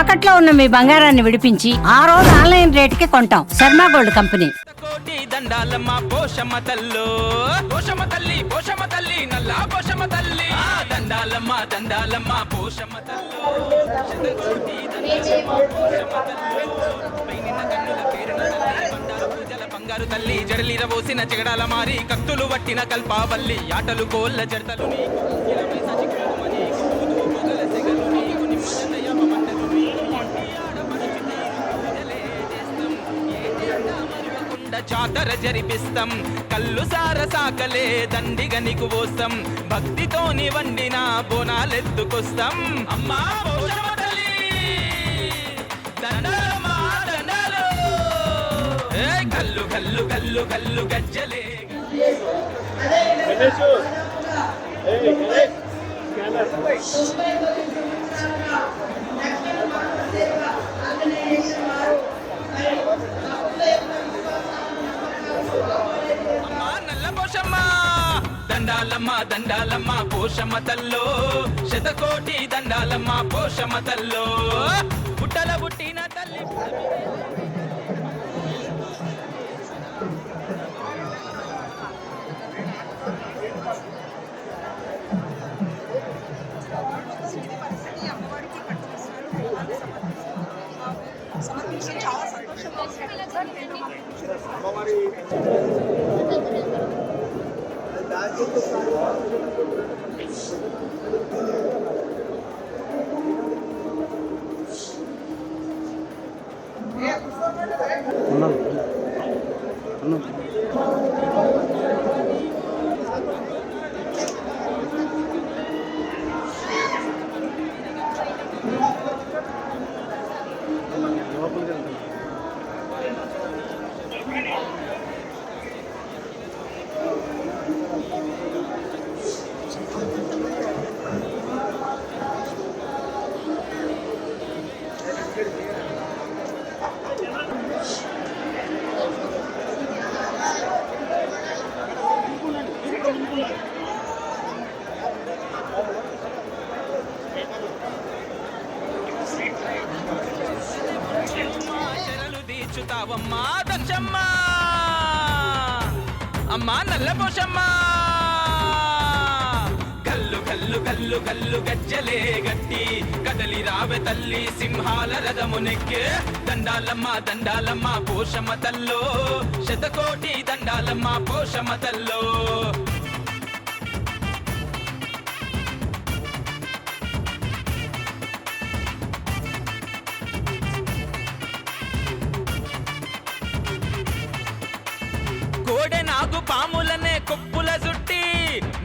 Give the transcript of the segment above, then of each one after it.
తాకట్లో ఉన్న మీ బంగారాన్ని విడిపించి ఆ రోజు ఆన్లైన్ రేటుకి కొంటాం. Sharma gold company. కోటి దండాలమ్మ పోషమ్మ తల్లో. పోషమ్మ తల్లి పోషమ్మ తల్లి పోషమ్మ తల్లి. దండాలమ్మ దండాలమ్మ పోషమ్మ తల్లో దండాలమ్మ పోషమ్మ తల్లో. కన్నుల పేరున తల్లి పూజల బంగారు తల్లి జడలిర పోసిన జగడాల మారి కత్తులు వట్టిన కల్పావల్లి ఆటలు కోళ్ళ జడతలు. నీకు జాతర జరిపిస్తాం. కళ్ళు సార సాకలే దండిగ నీకు పోస్తాం. భక్తితోని వండిన బోనాలెత్తుకొస్తాం. అమ్మా కల్లు కల్లు కల్లు కల్లు గజ్జలే. అమ్మా దండాలమ్మ దండాలమ్మ పోషమతల్లో శతకోటి దండాలమ్మ పోషమతల్లో Não. Não. తీర్చుతావమ్మా దక్షమ్మ అమ్మా నల్ల పోషమ్మ! కల్లు కల్లు కల్లు కల్లు గజ్జలే గట్టి. కదలి రావె తల్లి సింహాల రథమునెక్కే దండాలమ్మ దండాలమ్మ పోషమ్మ తల్లో. శతకోటి దండాలమ్మ పోషమ్మ తల్లో.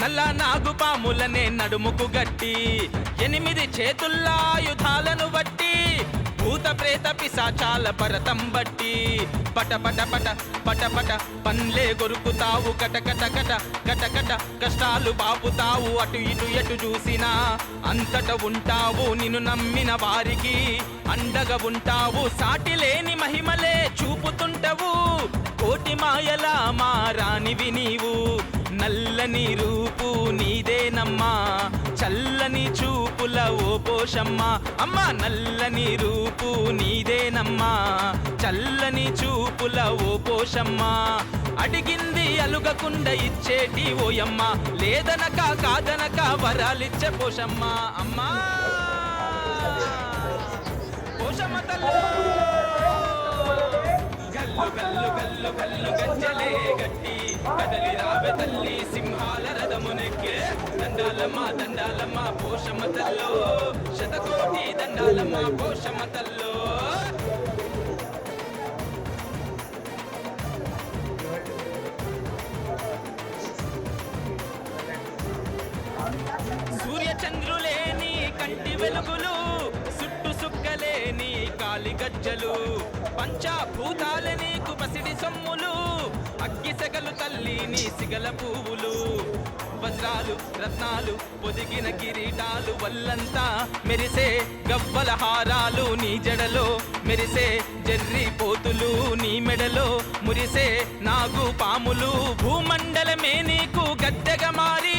నల్ల నాగు పాములనే నడుముకు గట్టి ఎనిమిది చేతుల్లాయుధాలను బట్టి భూత ప్రేత పిశాచాల పరతం బట్టి పట పట పట పట పట పన్లే గొరుకుతావు కట కట కట కట కట కష్టాలు పాపుతావు అటు ఇటు ఎటు చూసినా అంతట ఉంటావు నిన్ను నమ్మిన వారికి అండగా ఉంటావు సాటి లేని మహిమలే చూపుతుంటవు కోటి మాయలా మారానివి నీవు. నల్లని రూపు నీదేనమ్మా చల్లని చూపుల ఓ పోషమ్మ. అమ్మ నల్లని రూపు నీదేనమ్మా చల్లని చూపుల ఓ పోషమ్మ. అడిగింది అలుగకుండ ఇచ్చేటి ఓయమ్మ లేదనక కాదనక వరాలిచ్చే పోషమ్మ. అమ్మా! కల్లు కల్లు కల్లు గజ్జలే గట్టి. కదలి రావె తల్లి సింహాల రథమునెక్కే దండాలమ్మ దండాలమ్మ పోషమ్మ తల్లో. శతకోటి దండాలమ్మ పోషమ్మ తల్లో. సూర్యచంద్రులేని కంటి వెలుగులు గాలి గజ్జలు పంచాభూతాలే నీకు పసిడి సొమ్ములు అగ్గి సెగలు తల్లి నీ సిగల పువ్వులు. వజ్రాలు రత్నాలు పొదిగిన కిరీటాలు వల్లంతా మెరిసే గవ్వల హారాలు నీ జడలో మెరిసే జర్రి పోతులు నీ మెడలో మురిసే నాగు పాములు భూమండలమే నీకు గద్దెగ మారి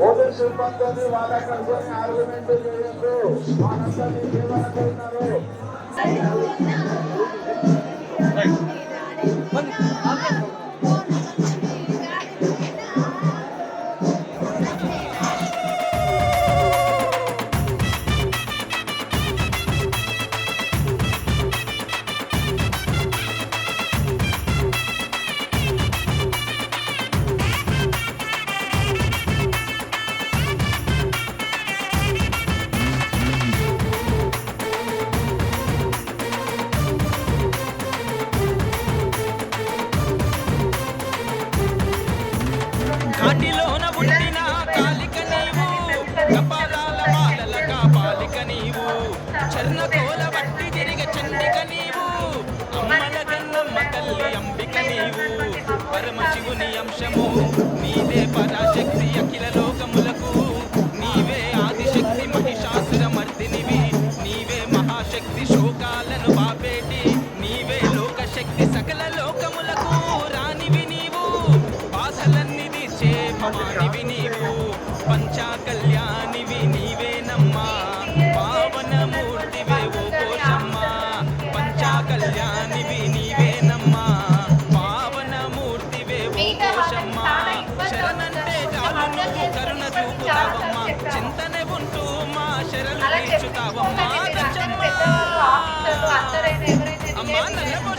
ఓపెన్ సిబ్బంది వాళ్ళ కనుకొని ఆర్గ్యుమెంట్ చేయొద్దు వాళ్ళంతా మీకు ఏమనుకుంటున్నారు Thank you. అంబిక నీవు పరమశివుని అంశము. నీదే పరాశక్తి అఖిల లోకములకు. నీవే ఆదిశక్తి మహిషాసుర మర్దినివి. నీవే మహాశక్తి శోకాలను బాపేటి. నీవే లోకశక్తి సకల లోకములకు. రానివి నీవు బాధలన్నిది చే భవానివి నీవు. పంచాకల అత్తరైనా ఎవరైనా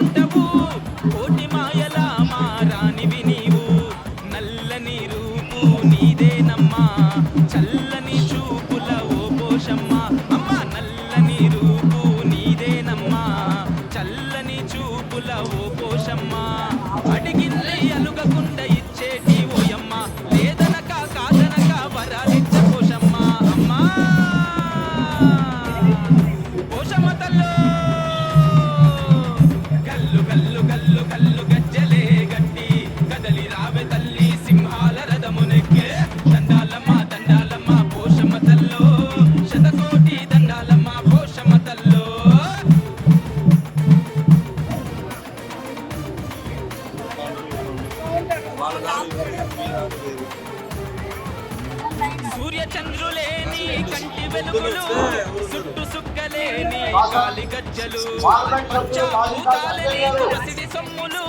నొట్టవు కోటి మాయలా మారానివి నీవు. నల్లని రూపు నీదేనమ్మా చల్ల ప్రతి పంచభూతాలని పసిడి సొమ్ములు